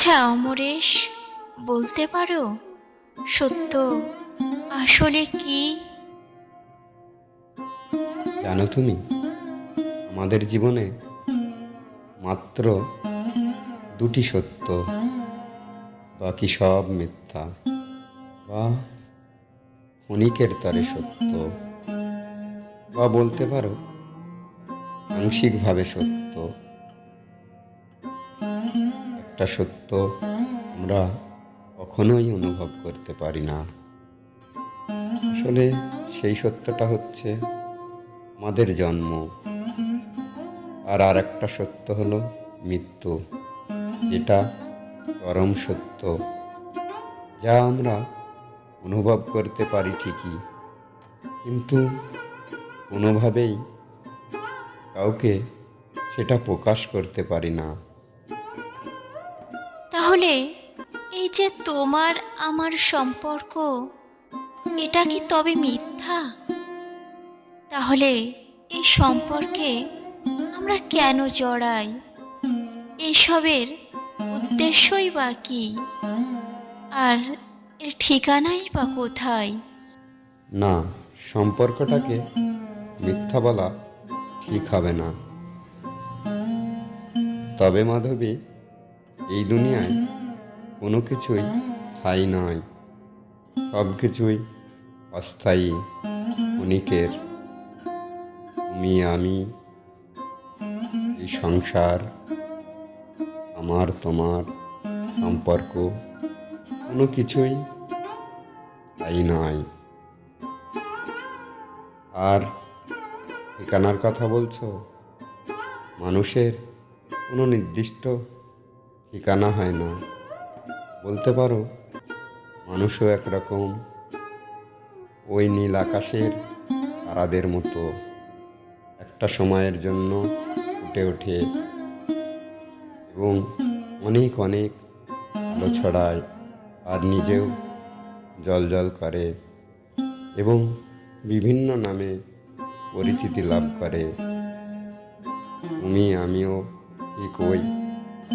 আচ্ছা অমরেশ, বলতে পারো, সত্য আসলে কি? জানো তুমি, আমাদের জীবনে মাত্র দুটি সত্য, বাকি সব মিথ্যা বা ক্ষণিকের তরে সত্য বা বলতে পারো, আংশিকভাবে সত্য। একটা সত্য, আমরা কখনোই অনুভব করতে পারি না। আসলে সেই সত্যটা হচ্ছে, আমাদের জন্ম। আর আর একটা সত্য হলো মৃত্যু, যেটা চরম সত্য। যা আমরা অনুভব করতে পারি ঠিকই, কিন্তু কোনোভাবেই কাউকে সেটা প্রকাশ করতে পারি না। তাহলে এই যে তোমার আমার সম্পর্ক, এটা কি তবে মিথ্যা? তাহলে এই সম্পর্কে আমরা কেন জড়াই? এইসবের উদ্দেশ্যই বা কি? আর এর ঠিকানাই বা কোথায়? না, সম্পর্কটাকে মিথ্যা বলা ঠিক হবে না। তবে মাধবী এই দুনিয়ায় কোনো কিছুই স্থায়ী নয়। সব কিছুই অস্থায়ী। ক্ষণিকের তুমি আমি। এই সংসার, আমার, তোমার সম্পর্ক কোনো কিছুই স্থায়ী নয়। আর ঠিকানার কথা বলছো? মানুষের কোনো নির্দিষ্ট ঠিকানা হয় না। বলতে পারো, মানুষও একরকম। ওই নীল আকাশের তারাদের মতো। একটা সময়ের জন্য ফুটে ওঠে। এবং অনেক অনেক আলো ছড়ায়, আর নিজেও জল জল করে। এবং বিভিন্ন নামে পরিচিতি লাভ করে। তুমি, আমিও ঠিক ওই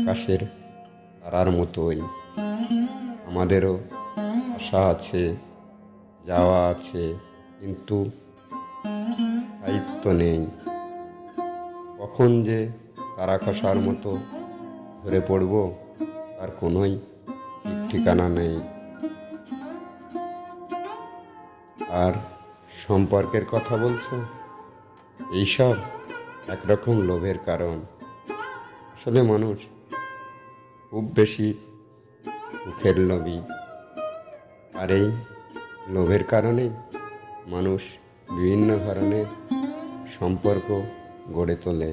আকাশের তারার মতোই। আমাদেরও আশা আছে, যাওয়া আছে, কিন্তু দায়িত্ব নেই। কখন যে তারা খসার মতো ধরে পড়ব, তার কোনোই ঠিক ঠিকানা নেই। আর সম্পর্কের কথা বলছো? এইসব একরকম লোভের কারণ। আসলে মানুষ খুব বেশি মুখের লোভী আর এই লোভের কারণে মানুষ বিভিন্ন ধরনের সম্পর্ক গড়ে তোলে।